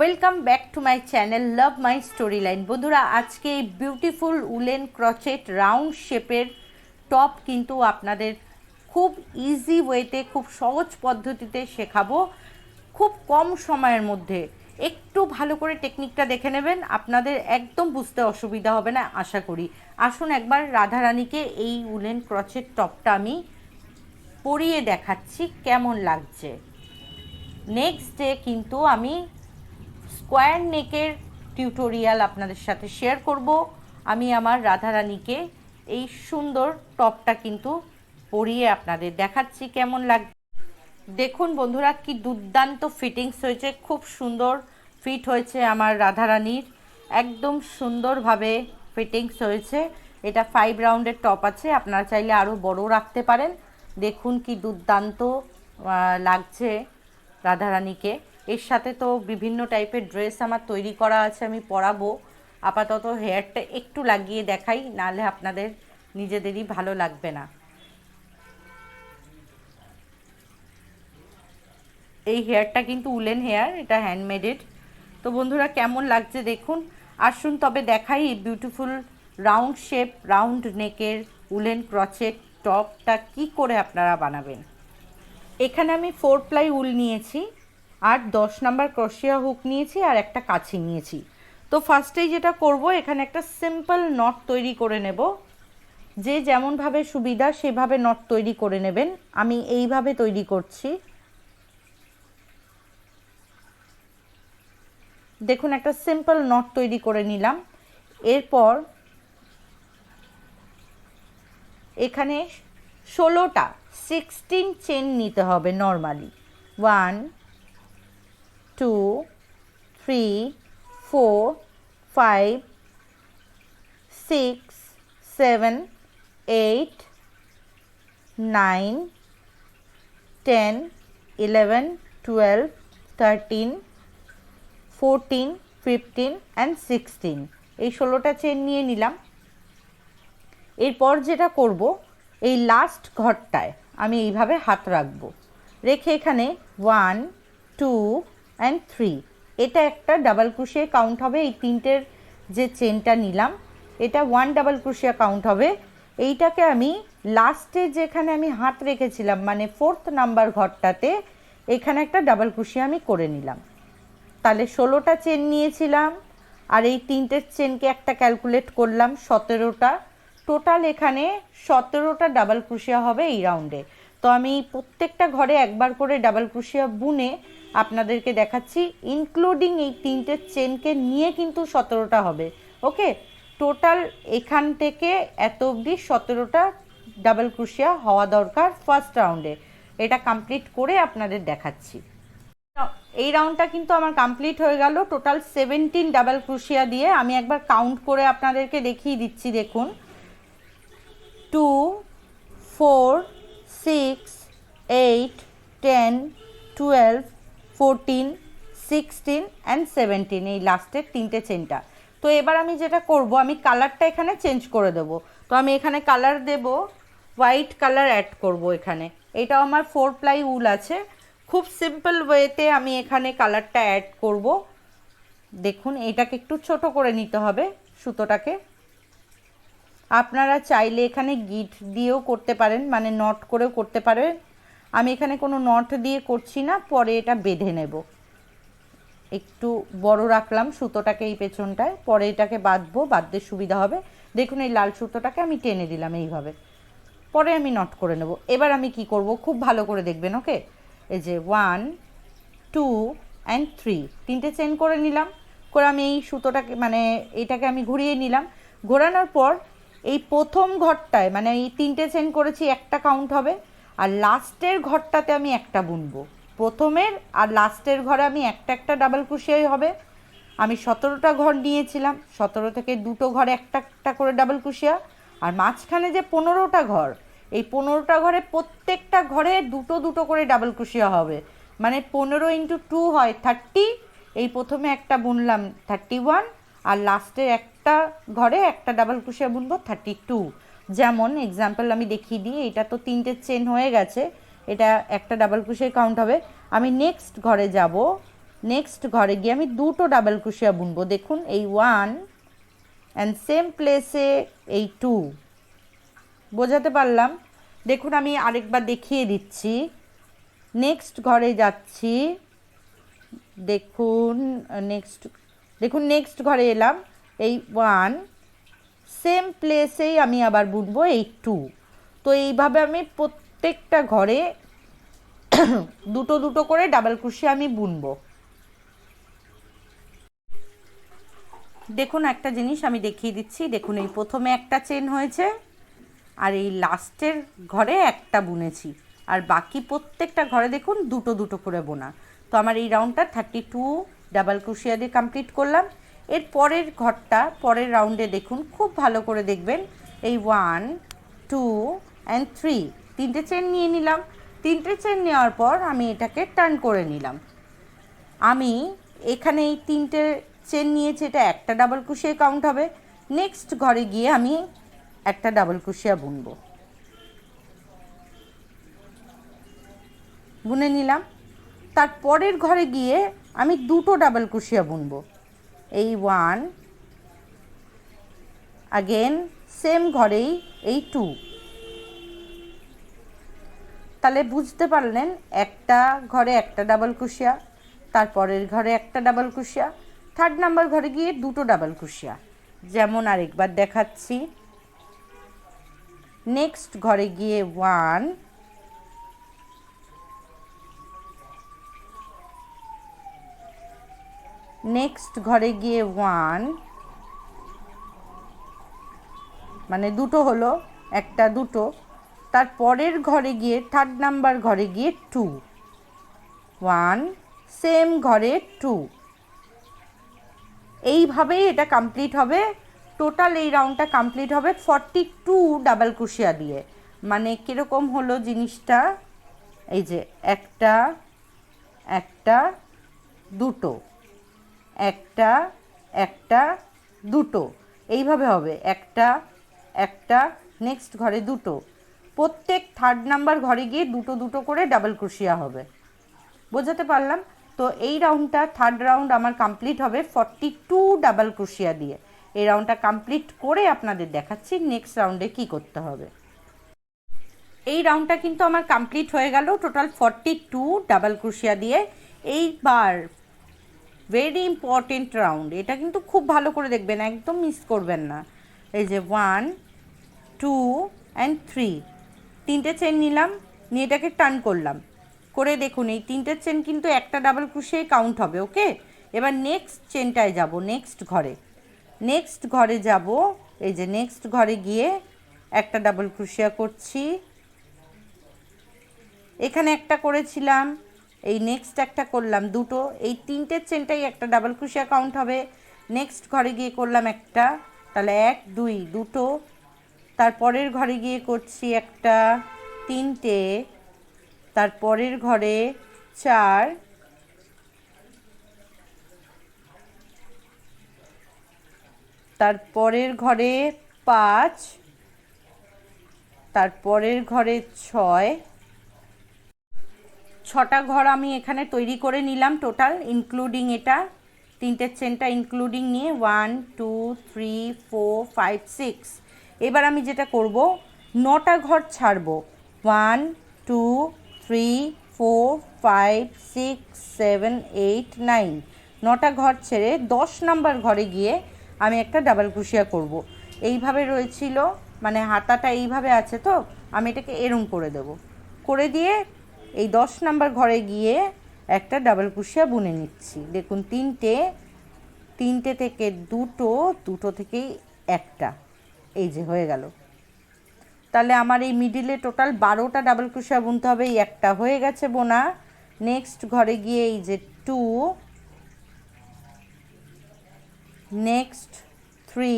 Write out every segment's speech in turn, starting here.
Welcome back to my channel love my story line বন্ধুরা, আজকে এই বিউটিফুল উলেন ক্রচেট রাউন্ড শেপের top কিন্তু আপনাদের খুব ইজি ওয়েতে খুব সহজ পদ্ধতিতে শেখাবো। খুব কম সময়ের মধ্যে। একটু ভালো করে টেকনিকটা দেখে নেবেন, আপনাদের একদম বুঝতে অসুবিধা হবে না, আশা করি। আসুন একবার রাধারানীকে এই উলেন ক্রচেট টপটা আমি পরিয়ে দেখাচ্ছি, কেমন লাগছে। নেক্সট ডে কিন্তু আমি স্কোয়ার নেকের টিউটোরিয়াল আপনাদের সাথে শেয়ার করব। আমি আমার রাধারানীকে এই সুন্দর টপটা কিন্তু পরিয়ে আপনাদের দেখাচ্ছি, কেমন লাগ দেখুন বন্ধুরা, কি দুর্দান্ত ফিটিংস হয়েছে, খুব সুন্দর ফিট হয়েছে আমার রাধারানীর। একদম সুন্দরভাবে ফিটিংস হয়েছে। এটা ফাইভ রাউন্ডের টপ আছে, আপনারা চাইলে আরও বড় রাখতে পারেন। দেখুন কি দুর্দান্ত লাগছে রাধারানীকে। এর সাথে তো বিভিন্ন টাইপের ড্রেস আমার তৈরি করা আছে, আমি পরাবো। আপাতত হেয়ারটা একটু লাগিয়ে দেখাই, নাহলে আপনাদের নিজেদেরই ভালো লাগবে না। এই হেয়ারটা কিন্তু উলেন হেয়ার এটা হ্যান্ডমেডেড তো বন্ধুরা, কেমন লাগছে দেখুন। আসুন, তবে দেখাই বিউটিফুল রাউন্ড শেপ রাউন্ড নেকের উলেন ক্রচেট টপটা কি করে আপনারা বানাবেন। এখানে আমি ফোর প্লাই উল নিয়েছি। আর দশ নাম্বার ক্রশিয়া হুক নিয়েছি আর একটা কাছি নিয়েছি। তো ফার্স্টেই যেটা করব, এখানে একটা সিম্পল নট তৈরি করে নেব। যে যেমনভাবে সুবিধা, সেভাবে নট তৈরি করে নেবেন। আমি এইভাবে তৈরি করছি। দেখুন, একটা সিম্পল নট তৈরি করে নিলাম। এরপর এখানে ষোলোটা সিক্সটিন চেন নিতে হবে normally one two three four five six seven eight nine ten eleven twelve thirteen fourteen fifteen and sixteen এই ষোলোটা চেন নিয়ে নিলাম। এরপর যেটা করব, এই লাস্ট ঘরটায় আমি এইভাবে হাত রাখব। রেখে এখানে ওয়ান টু অ্যান্ড থ্রি এটা একটা ডাবল ক্রুশিয়ে কাউন্ট হবে, এই তিনটের যে চেনটা নিলাম, এটা ওয়ান ডাবল ক্রুশিয়া কাউন্ট হবে। এইটাকে আমি লাস্টে যেখানে আমি হাত রেখেছিলাম মানে ফোর্থ নাম্বার ঘরটাতে, এখানে একটা ডাবল ক্রুশিয়া আমি করে নিলাম। তাহলে ষোলোটা চেন নিয়েছিলাম, আর এই তিনটের চেনকে একটা ক্যালকুলেট করলাম, সতেরোটা। টোটাল এখানে সতেরোটা ডাবল ক্রুশিয়া হবে এই রাউন্ডে তো আমি প্রত্যেকটা ঘরে একবার করে ডাবল ক্রুশিয়া বুনে আপনাদেরকে দেখাচ্ছি ইনক্লুডিং এই তিনটে চেনকে নিয়ে কিন্তু সতেরোটা হবে। ওকে? টোটাল এখান থেকে এত অবধি সতেরোটা ডাবল ক্রুশিয়া হওয়া দরকার ফার্স্ট রাউন্ডে এটা কমপ্লিট করে আপনাদের দেখাচ্ছি। এই রাউন্ডটা কিন্তু আমার কমপ্লিট হয়ে গেল। টোটাল সেভেন্টিন ডাবল ক্রুশিয়া দিয়ে আমি একবার কাউন্ট করে আপনাদেরকে দেখিয়ে দিচ্ছি, দেখুন। Two four six eight ten twelve fourteen sixteen and seventeen এই লাস্টের তিনটে চেনটা তো এবার আমি যেটা করব, আমি কালারটা এখানে চেঞ্জ করে দেবো। তো আমি এখানে কালার দেব হোয়াইট কালার অ্যাড করব এখানে। এটাও আমার ফোর প্লাই উল আছে। খুব সিম্পল ওয়েতে আমি এখানে কালারটা অ্যাড করব। দেখুন, এটাকে একটু ছোট করে নিতে হবে সুতোটাকে। আপনারা চাইলে এখানে গিট দিয়েও করতে পারেন মানে নট করেও করতে পারেন। আমি এখানে কোনো নট দিয়ে করছি না, পরে এটা বেঁধে নেব। একটু বড় রাখলাম সুতোটাকে এই পেছনটায়, পরে এটাকে বাঁধবো, বাঁধতে সুবিধা হবে। দেখুন এই লাল সুতোটাকে আমি টেনে দিলাম এইভাবে। পরে আমি নট করে নেব। এবার আমি কি করব? খুব ভালো করে দেখবেন, ওকে? এই যে ওয়ান টু অ্যান্ড থ্রি তিনটে চেন করে নিলাম। করে আমি এই সুতোটাকে মানে এটাকে আমি ঘুরিয়ে নিলাম। ঘোরানোর পর এই প্রথম ঘরটায় মানে এই তিনটে চেন করেছি, একটা কাউন্ট হবে, আর লাস্টের ঘরটাতে আমি একটা বুনবো। প্রথমের আর লাস্টের ঘরে আমি একটা একটা ডাবল ক্রুশিয়াই হবে। আমি সতেরোটা ঘর নিয়েছিলাম, সতেরো থেকে দুটো ঘরে একটা একটা করে ডাবল ক্রুশিয়া আর মাঝখানে যে পনেরোটা ঘর, এই পনেরোটা ঘরে প্রত্যেকটা ঘরে দুটো দুটো করে ডাবল ক্রুশিয়া হবে। মানে পনেরো ইন্টু টু হয় থার্টি এই প্রথমে একটা বুনলাম থার্টি ওয়ান আর লাস্টের একটা ঘরে একটা ডাবল ক্রুশিয়া বুনবো থার্টি টু যেমন এক্সাম্পল আমি দেখিয়ে দিই, এটা তো তিনটে চেন হয়ে গেছে, এটা একটা ডাবল ক্রুশিয়া কাউন্ট হবে। আমি নেক্সট ঘরে যাব নেক্সট ঘরে গিয়ে আমি দুটো ডাবল ক্রোশিয়া বুনবো। দেখুন, এই ওয়ান অ্যান্ড সেম প্লেসে এই টু বোঝাতে পারলাম? দেখুন, আমি আরেকবার দেখিয়ে দিচ্ছি। নেক্সট ঘরে যাচ্ছি। দেখুন নেক্সট দেখুন নেক্সট ঘরে এলাম। এই ওয়ান সেম প্লেসেই আমি আবার বুনবো এই টু তো এইভাবে আমি প্রত্যেকটা ঘরে দুটো দুটো করে ডাবল ক্রুশি আমি বুনবো। দেখুন, একটা জিনিস আমি দেখিয়ে দিচ্ছি। দেখুন, এই প্রথমে একটা চেন হয়েছে আর এই লাস্টের ঘরে একটা বুনেছি। আর বাকি প্রত্যেকটা ঘরে দেখুন, দুটো দুটো করে বোনা। তো আমার এই রাউন্ডটা থার্টি টু ডাবল ক্রুশিয়া দিয়ে কমপ্লিট করলাম। এর পরের ঘরটা, পরের রাউন্ডে দেখুন, খুব ভালো করে দেখবেন। এই ওয়ান টু অ্যান্ড থ্রি তিনটে চেন নিয়ে নিলাম। তিনটে চেন নেওয়ার পর আমি এটাকে টার্ন করে নিলাম। আমি এখানে এই তিনটে চেন নিয়েছি, এটা একটা ডাবল কুশিয়ে কাউন্ট হবে। নেক্সট ঘরে গিয়ে আমি একটা ডাবল কুশিয়া বুনবো। বুনে নিলাম। তার পরের ঘরে গিয়ে আমি দুটো ডাবল কুশিয়া বুনব। এই ওয়ান আগেন সেম ঘরেই এই টু তাহলে বুঝতে পারলেন, একটা ঘরে একটা ডাবল কুশিয়া তারপরের ঘরে একটা ডাবল কুশিয়া থার্ড নাম্বার ঘরে গিয়ে দুটো ডাবল কুশিয়া। যেমন আরেকবার দেখাচ্ছি। নেক্সট ঘরে গিয়ে ওয়ান নেক্সট ঘরে গিয়ে ওয়ান মানে দুটো হলো, একটা দুটো। তার পরের ঘরে গিয়ে থার্ড নাম্বার ঘরে গিয়ে টু ওয়ান সেম ঘরে টু এইভাবেই এটা কমপ্লিট হবে। টোটাল এই রাউন্ডটা কমপ্লিট হবে ফর্টি টু ডাবল ক্রুশিয়া দিয়ে। মানে কীরকম হলো জিনিসটা? এই যে একটা একটা, দুটো। একটা একটা, দুটো। এইভাবে হবে। একটা একটা নেক্সট ঘরে দুটো। প্রত্যেক থার্ড নাম্বার ঘরে গিয়ে দুটো দুটো করে ডাবল ক্রুশিয়া হবে। বোঝাতে পারলাম? তো এই রাউন্ডটা থার্ড রাউন্ড আমার কমপ্লিট হবে ফর্টি টু ডাবল ক্রুশিয়া দিয়ে। এই রাউন্ডটা কমপ্লিট করে আপনাদের দেখাচ্ছি নেক্সট রাউন্ডে কি করতে হবে। এই রাউন্ডটা কিন্তু আমার কমপ্লিট হয়ে গেল total forty two double crochet দিয়ে। এইবার ভেরি ইম্পর্টেন্ট রাউন্ড এটা কিন্তু খুব ভালো করে দেখবেন, একদম মিস করবেন না। এই যে ওয়ান টু অ্যান্ড থ্রি তিনটে চেন নিলাম, নিয়ে এটাকে টার্ন করলাম। করে দেখুন, এই তিনটে চেন কিন্তু একটা ডাবল ক্রুশিয়াই কাউন্ট হবে ওকে এবার নেক্সট চেনটায় যাব নেক্সট ঘরে। নেক্সট ঘরে যাব, এই যে নেক্সট ঘরে গিয়ে একটা ডাবল ক্রুশিয়া করছি। এখানে একটা করেছিলাম। এই নেক্সট একটা করলাম দুটো, এই তিনটের চেনটাই একটা ডাবল ক্রুশিয়া কাউন্ট হবে। নেক্সট ঘরে গিয়ে করলাম একটা, তাহলে এক, দুই, দুটো। তারপরের ঘরে গিয়ে করছি একটা, তিনটে। তারপরের ঘরে চার তারপরের ঘরে পাঁচ তারপরের ঘরে ছয় ছটা ঘর আমি এখানে তৈরি করে নিলাম টোটাল ইনক্লুডিং এটা। তিনটে চেনটা ইনক্লুডিং নিয়ে one two three four five six এবার আমি যেটা করব, নটা ঘর ছাড়বো। One two three four five six seven eight nine নটা ঘর ছেড়ে দশ নাম্বার ঘরে গিয়ে আমি একটা ডাবল ক্রুশিয়া করব। এইভাবে রয়েছিল মানে হাতাটা এইভাবে আছে তো, আমি এটাকে এরম করে দেব। করে দিয়ে এই দশ নাম্বার ঘরে গিয়ে একটা ডাবল কুশিয়া বুনে নিচ্ছি। দেখুন, তিনটে তিনটে থেকে দুটো দুটো থেকেই একটা। এই যে, হয়ে গেল। তাহলে আমার এই মিডিলে টোটাল বারোটা ডাবল ক্রুশিয়া বুনতে হবে, এই একটা হয়ে গেছে বোনা। নেক্সট ঘরে গিয়ে এই যে two next three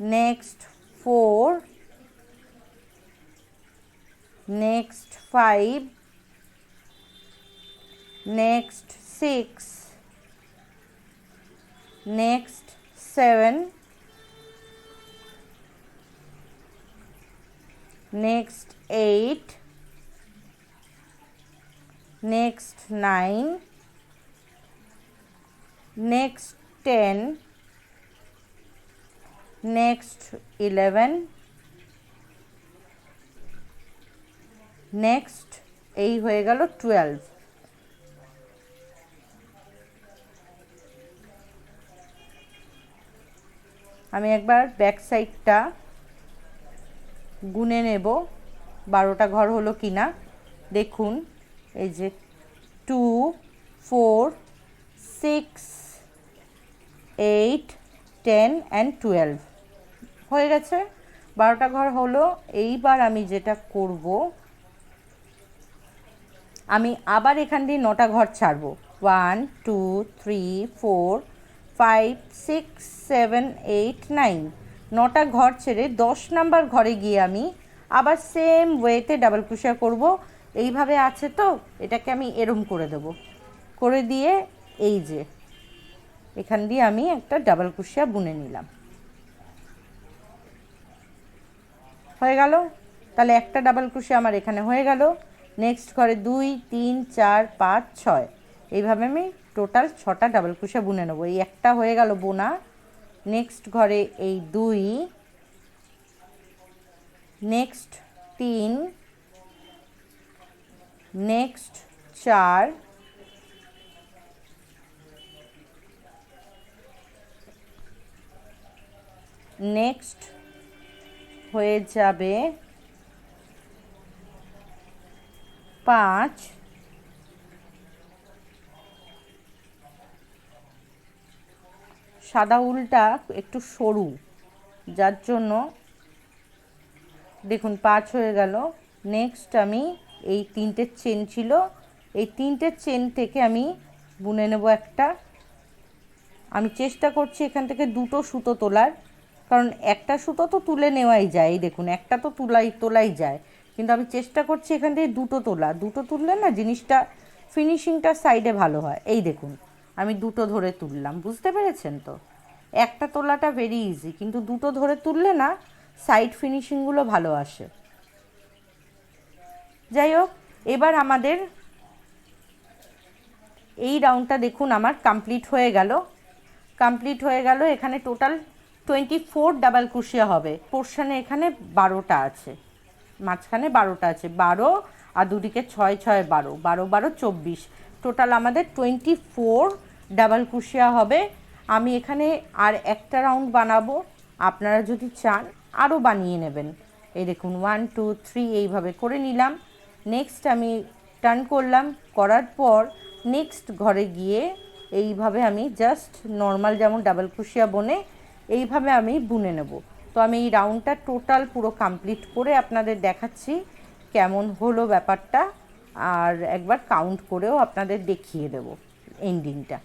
next four next 5 next 6 next 7 next 8 next 9 next 10 next 11 next এই হয়ে গেল টুয়েলভ আমি একবার ব্যাক সাইডটা গুনে নেব। বারোটা ঘর হলো কি না দেখুন, এই যে two four six eight ten and twelve হয়ে গেছে? বারোটা ঘর হলো। এইবার আমি যেটা করব আমি আবার এখান দিয়ে নটা ঘর ছাড়বো। One two three four five six seven eight nine নটা ঘর ছেড়ে দশ নাম্বার ঘরে গিয়ে আমি আবার সেম ওয়েতে ডাবল ক্রোশিয়া করব। এইভাবে আছে তো? এটাকে আমি এরম করে দেব। করে দিয়ে এই যে, এখান দিয়ে আমি একটা ডাবল ক্রোশিয়া বুনে নিলাম। হয়ে গেল? তাহলে একটা ডাবল ক্রোশিয়া আমার এখানে হয়ে গেল। নেক্সট ঘরে দুই, তিন, চার, পাঁচ, ছয়। এইভাবে আমি টোটাল ছটা ডাবল ক্রোশিয়া বুনে নেব। এই একটা হয়ে গেল বোনা। নেক্সট ঘরে এই দুই। নেক্সট তিন। নেক্সট চার। নেক্সট হয়ে যাবে পাঁচ, সাদা উলটা একটু সরু, যার জন্য দেখুন পাঁচ হয়ে গেল। নেক্সট আমি এই তিনটে চেন ছিল, এই তিনটে চেন থেকে আমি বুনে নেব একটা। আমি চেষ্টা করছি এখান থেকে দুটো সুতো তোলার, কারণ একটা সুতো তো তুলে নেওয়াই যায়। দেখুন, একটা তো তুলাই, তোলাই যায়। কিন্তু আমি চেষ্টা করছি এখান থেকে দুটো তোলা দুটো তুললে না জিনিসটা ফিনিশিংটা সাইডে ভালো হয়। এই দেখুন, আমি দুটো ধরে তুললাম। বুঝতে পেরেছেন তো? একটা তোলাটা ভেরি ইজি কিন্তু দুটো ধরে তুললে না সাইড ফিনিশিংগুলো ভালো আসে। যাই হোক, এবার আমাদের এই রাউন্ডটা দেখুন আমার কমপ্লিট হয়ে গেল। কমপ্লিট হয়ে গেল, এখানে total twenty four double crochet হবে। পোর্শনে এখানে বারোটা আছে। মাঝখানে বারোটা আছে, বারো আর দুদিকে ছয় ছয়, বারো বারো বারো, চব্বিশ। টোটাল আমাদের টোয়েন্টি ফোর ডাবল ক্রুশিয়া হবে। আমি এখানে আর একটা রাউন্ড বানাবো। আপনারা যদি চান আরও বানিয়ে নেবেন। এই দেখুন ওয়ান টু থ্রি এইভাবে করে নিলাম। নেক্সট আমি টার্ন করলাম। করার পর নেক্সট ঘরে গিয়ে এইভাবে আমি জাস্ট নর্মাল যেমন ডাবল ক্রুশিয়া বনে এইভাবে আমি বুনে নেব। তো আমি এই রাউন্ডটা টোটাল পুরো কমপ্লিট করে আপনাদের দেখাচ্ছি কেমন হলো ব্যাপারটা আর একবার কাউন্ট করেও আপনাদের দেখিয়ে দেব এন্ডিংটা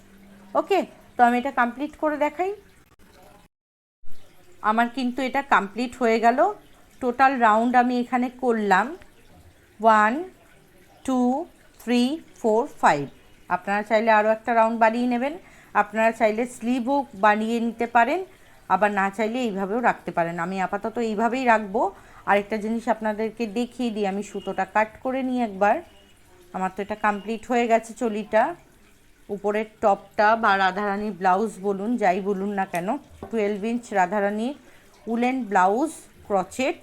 ওকে তো আমি এটা কমপ্লিট করে দেখাই। আমার কিন্তু এটা কমপ্লিট হয়ে গেল। টোটাল রাউন্ড আমি এখানে করলাম। One two three four five আপনারা চাইলে আরও একটা রাউন্ড বানিয়ে নেবেন। আপনারা চাইলে স্লিভও বানিয়ে নিতে পারেন। আবার না চাইলে এইভাবেও রাখতে পারেন। আমি আপাতত এইভাবেই রাখব। আরেকটা জিনিস আপনাদেরকে দেখিয়ে দিই, আমি সুতোটা কাট করে নিই একবার। আমার তো এটা কমপ্লিট হয়ে গেছে চলিটা। উপরের টপটা বা রাধারানীর ব্লাউজ বলুন, যাই বলুন না কেন twelve inch Radharani woollen blouse crochet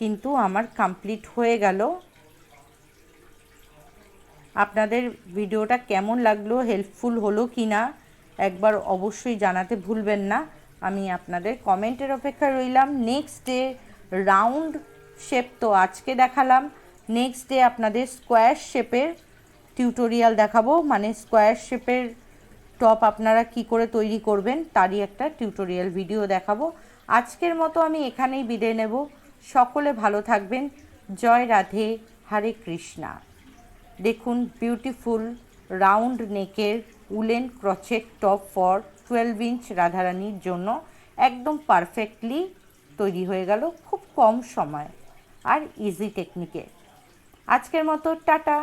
কিন্তু আমার কমপ্লিট হয়ে গেল। আপনাদের ভিডিওটা কেমন লাগল হেল্পফুল হলো কি না একবার অবশ্যই জানাতে ভুলবেন না। আমি আপনাদের কমেন্টের অপেক্ষা রইলাম। নেক্সট ডে রাউন্ড শেপ তো আজকে দেখালাম। নেক্সট ডে আপনাদের স্কোয়ার শেপের টিউটোরিয়াল দেখাবো। মানে স্কোয়ার শেপের টপ আপনারা কি করে তৈরি করবেন, তারই একটা টিউটোরিয়াল ভিডিও দেখাবো। আজকের মতো আমি এখানেই বিদায় নেব। সকলে ভালো থাকবেন। জয় রাধে, হরে কৃষ্ণা। দেখুন বিউটিফুল রাউন্ড নেকের woollen crochet top for twelve inch রাধারানির জন্য একদম পারফেক্টলি তৈরি হয়ে গেল খুব কম সময় আর ইজি টেকনিকে আজকের মতো টাটা।